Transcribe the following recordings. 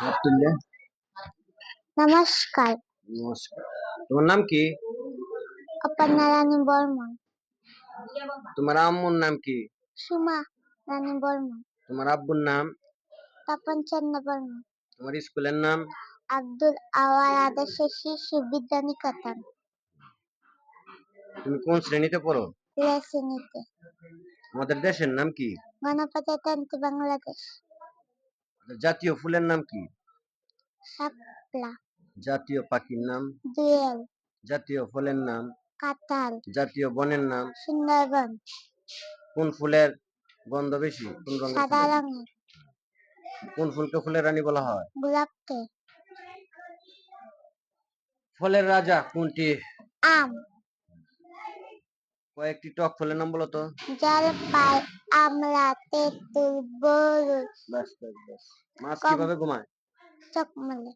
আব্দুল্লাহ নমস্কার নমস্কার তোমার নাম কি অপর্ণা রানী বর্মন তোমার আম্মুর নাম কি সুমা রানী বর্মন তোমার আব্বুর নাম তপন চন্দ্র বর্মন তোমার স্কুলের নাম আব্দুল আওয়ার আদর্শ শিশু বিদ্যা নিকেতন তুমি কোন শ্রেণীতে পড়ো লেসিনিতে আমাদের দেশের নাম কি গণপ্রজাতন্ত্রী বাংলাদেশ জাতীয় ফুলের নাম কি? শাপলা। জাতীয় পাখির নাম? দুয়েল। জাতীয় ফলের নাম? কাঁঠাল। জাতীয় বনের নাম? সুন্দরবন। কোন ফুলের গন্ধ বেশি? কোন রঙের সাদা রঙের। কোন ফুলকে ফুলের রানী বলা হয়? গোলাপকে। ফলের রাজা কোনটি? আম। কয়েকটি টক ফলের নাম বলো তো। জলপাই আমলা তেঁতুল বরুল ব্যাস ব্যাস ব্যাস মাছ কীভাবে ঘুমায়? চকমলে।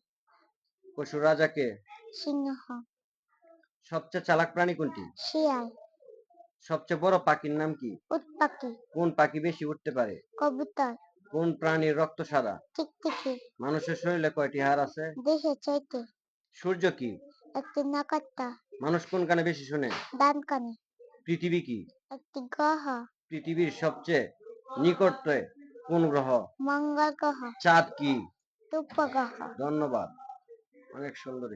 পশু রাজাকে সিংহ। সবচেয়ে চালাক প্রাণী কোনটি? শিয়াল। সবচেয়ে বড় পাখির নাম কি? কোন পাখি বেশি উঠতে পারে? কবুতর। কোন প্রাণীর রক্ত সাদা? টিকটিকি। মানুষের শরীরে কয়টি হাড় আছে? দেশে চাইতে সূর্য কি? একটি নক্ষত্র। মানুষ কোন কানে বেশি শুনে? ডান কানে। পৃথিবী কি? একটি গ্রহ। পৃথিবীর সবচেয়ে নিকটে কোন গ্রহ? মঙ্গল গ্রহ। চাঁদ কি? ধন্যবাদ। অনেক সুন্দর।